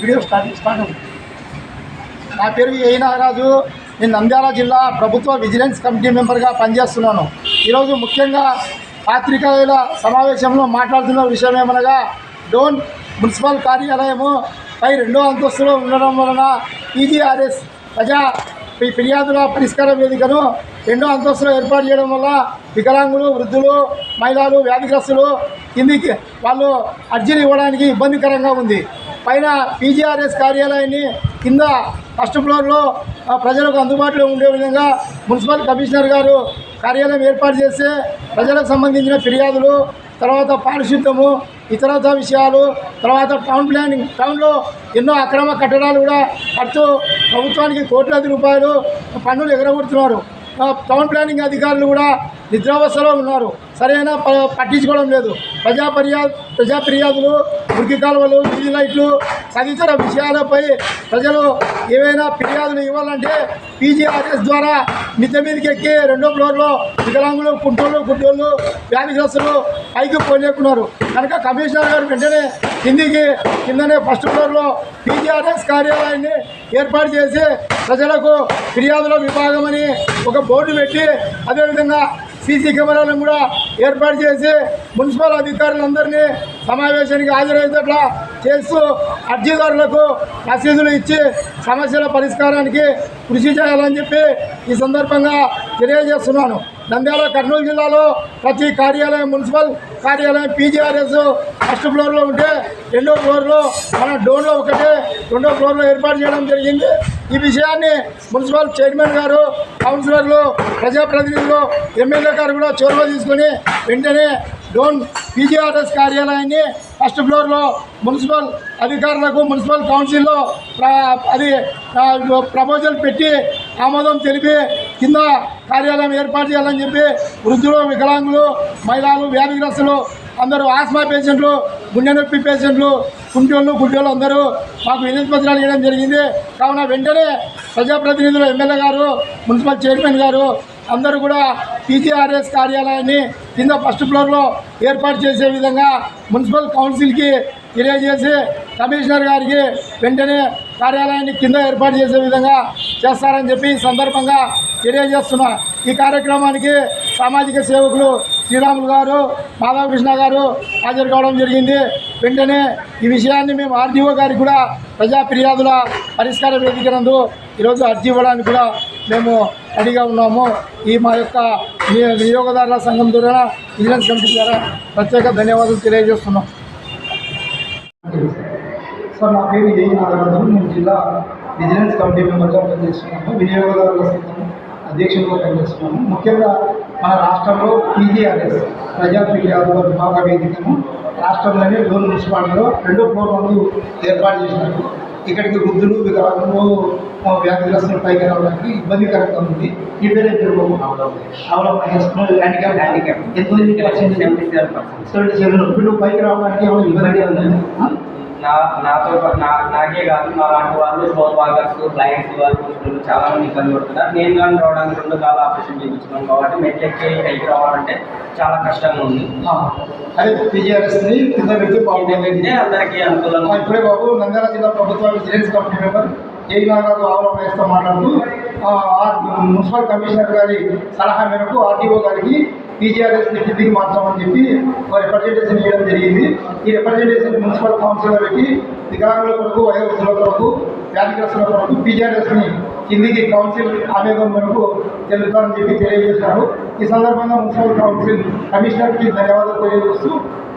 Video start start అవుతుంది. నా పేరు ఏ నాగరాజు నేను నంద్యాల జిల్లా ప్రభుత్వ విజిలెన్స్ కమిటీ మెంబర్గా పనిచేస్తున్నాను. ఈరోజు ముఖ్యంగా పాత్రికేయుల సమావేశంలో మాట్లాడుతున్న విషయం ఏమనగా డోన్ మున్సిపల్ కార్యాలయము పై రెండో అంతస్తులో ఉండడం వలన పీజీఆర్ఎస్ ప్రజా ఫిర్యాదుల పరిష్కార వేదికను రెండో అంతస్తులో ఏర్పాటు చేయడం వల్ల వికలాంగులు వృద్ధులు మహిళలు వ్యాధిగ్రస్తులు కిందికి వాళ్ళు అర్జీలు ఇవ్వడానికి ఇబ్బందికరంగా ఉంది. పైన పీజీఆర్ఎస్ కార్యాలయాన్ని కింద ఫస్ట్ ఫ్లోర్లో ప్రజలకు అందుబాటులో ఉండే విధంగా మున్సిపల్ కమిషనర్ గారు కార్యాలయం ఏర్పాటు చేస్తే ప్రజలకు సంబంధించిన ఫిర్యాదులు తర్వాత పారిశుద్ధ్యము ఇతరత విషయాలు తర్వాత టౌన్ ప్లానింగ్ టౌన్లో ఎన్నో అక్రమ కట్టడాలు కూడా కడుతూ ప్రభుత్వానికి కోట్లాది రూపాయలు పన్నులు ఎగరగొడుతున్నారు. టౌన్ ప్లానింగ్ అధికారులు కూడా నిద్రావస్థలో ఉన్నారు. సరైన ప- పట్టించుకోవడం లేదు. ప్రజా ఫిర్యాదు ప్రజా ఫిర్యాదులు మురికి కాలువలు వీధి లైట్లు తదితర విషయాలపై ప్రజలు ఏవైనా ఫిర్యాదులు ఇవ్వాలంటే పీజీఆర్ఎస్ ద్వారా మిద్దె మీదకి ఎక్కి రెండో ఫ్లోర్లో వికలాంగులు కుంటోళ్ళు గుడ్డోళ్ళు వ్యాధిగ్రస్తులు పైకి పోలేకున్నారు. కనుక కమిషనర్ గారు వెంటనే కిందికి కిందనే ఫస్ట్ ఫ్లోర్లో పీజీఆర్ఎస్ కార్యాలయాన్ని ఏర్పాటు చేసి ప్రజలకు ఫిర్యాదుల విభాగం అని ఒక బోర్డు పెట్టి అదేవిధంగా సీసీ కెమెరాలను కూడా ఏర్పాటు చేసి మున్సిపల్ అధికారులందరినీ సమావేశానికి హాజరయ్యేటట్లా చేస్తూ అర్జీదారులకు రసీదులు ఇచ్చి సమస్యల పరిష్కారానికి కృషి చేయాలని చెప్పి ఈ సందర్భంగా తెలియజేస్తున్నాను. నంద్యాల కర్నూలు జిల్లాలో ప్రతి కార్యాలయం మున్సిపల్ కార్యాలయం పీజీఆర్ఎస్ ఫస్ట్ ఫ్లోర్లో ఉంటే రెండో ఫ్లోర్లో మన డోన్లో ఒకటే రెండో ఫ్లోర్లో ఏర్పాటు చేయడం జరిగింది. ఈ విషయాన్ని మున్సిపల్ చైర్మన్ గారు కౌన్సిలర్లు ప్రజాప్రతినిధులు ఎమ్మెల్యే గారు కూడా చొరవ తీసుకొని వెంటనే డోన్ పీజీఆర్ఎస్ కార్యాలయాన్ని ఫస్ట్ ఫ్లోర్లో మున్సిపల్ అధికారులకు మున్సిపల్ కౌన్సిల్లో అది ప్రపోజల్ పెట్టి ఆమోదం తెలిపి కింద కార్యాలయం ఏర్పాటు చేయాలని చెప్పి వృద్ధులు వికలాంగులు మహిళలు వ్యాధిగ్రస్తులు అందరూ ఆస్మా పేషెంట్లు గుండె నొప్పి పేషెంట్లు కుంటోళ్ళు గుడ్డోళ్ళు అందరూ మాకు వినతి పత్రాలు ఇవ్వడం జరిగింది. కావున వెంటనే ప్రజాప్రతినిధులు ఎమ్మెల్యే గారు మున్సిపల్ చైర్మన్ గారు అందరూ కూడా పీజీఆర్ఎస్ కార్యాలయాన్ని కింద ఫస్ట్ ఫ్లోర్లో ఏర్పాటు చేసే విధంగా మున్సిపల్ కౌన్సిల్కి తెలియజేసి కమిషనర్ గారికి వెంటనే కార్యాలయాన్ని కింద ఏర్పాటు చేసే విధంగా చేస్తారని చెప్పి ఈ సందర్భంగా తెలియజేస్తున్నా. ఈ కార్యక్రమానికి సామాజిక సేవకులు శ్రీరాములు గారు మాధవకృష్ణ గారు హాజరు కావడం జరిగింది. వెంటనే ఈ విషయాన్ని మేము ఆర్డీఓ గారికి కూడా ప్రజా ఫిర్యాదుల పరిష్కార వేదిక నందు ఈరోజు అర్జీ ఇవ్వడానికి కూడా మేము రెడీగా ఉన్నాము. ఈ మా యొక్క వినియోగదారుల సంఘం ద్వారా విజిలెన్స్ కమిటీ ద్వారా ప్రత్యేక ధన్యవాదాలు తెలియజేస్తున్నాం. సార్ నా పేరు ఏ. నాగరాజు. నేను జిల్లా విజిలెన్స్ కమిటీ మెంబర్గా పనిచేస్తున్నాను. వినియోగదారుల సంఘం అధ్యక్షులుగా పనిచేస్తున్నాను. ముఖ్యంగా మన రాష్ట్రంలో పీజీఆర్ఎస్ ప్రజా ఫిర్యాదుల విభాగ వేదికను రాష్ట్రంలోనే డోన్ మున్సిపాలిటీలో రెండో ఫ్లోర్ ఏర్పాటు చేసినారు. ఇక్కడికి వృద్ధులు వికలాంగులు వ్యాధిగ్రస్తులు పైకి రావడానికి ఇబ్బందికరంగా ఉంది. ఈ పేరు అవలంబన పైకి రావడానికి ఏమైనా ఇబ్బంది నా నాతో నా నాకే కాదు మా లాంటి వాళ్ళు స్లోన్ వాకర్స్ క్లయింట్స్ వాళ్ళు చాలా మంది ఇబ్బంది పడుతున్నారు. నేను కానీ రావడానికి రెండు కాలు ఆపరేషన్ చేయించుకున్నాను కాబట్టి మెట్లు ఎక్కి పైకి రావాలంటే చాలా కష్టంగా ఉంది. అదే పీజీఆర్ఎస్ని కింద పెడితే బాగుంటుంది అందరికీ అనుకూలంగా ఇప్పుడే బాబు నంద్యాల జిల్లా ప్రభుత్వ vigilance committee member A Nagaraju ఆవరణ మాట్లాడుతూ మున్సిపల్ కమిషనర్ గారి సలహా మేరకు ఆర్టీఓ గారికి పీజీఆర్ఎస్ని కిందికి మార్చామని చెప్పి ఒక రిప్రజెంటేషన్ ఇవ్వడం జరిగింది. ఈ రిప్రజెంటేషన్ మున్సిపల్ కౌన్సిల్ పెట్టి వికలాంగుల కొరకు వయోవృద్ధుల కొరకు వ్యాధిగ్రస్తుల కొరకు పీజీఆర్ఎస్ని కిందికి కౌన్సిల్ ఆవేదన మేరకు తెలుపుతారని చెప్పి తెలియజేశారు. ఈ సందర్భంగా మున్సిపల్ కౌన్సిల్ కమిషనర్కి ధన్యవాదాలు తెలియజేస్తూ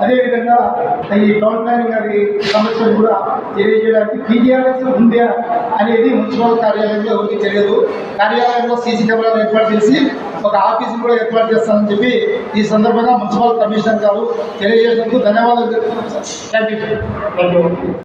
అదేవిధంగా ఈ టౌన్ ప్లానింగ్ గారి సమస్యలు కూడా తెలియజేయడానికి పీజీఆర్ఎస్ ఉందా అనేది మున్సిపల్ కార్యాలయంలో ఎవరికి తెలియదు. కార్యాలయంలో సీసీ కెమెరాలు ఏర్పాటు చేసి ఒక ఆఫీస్ కూడా ఏర్పాటు చేస్తానని చెప్పి ఈ సందర్భంగా మున్సిపల్ కమిషనర్ గారు తెలియజేసినందుకు ధన్యవాదాలు. আমাদের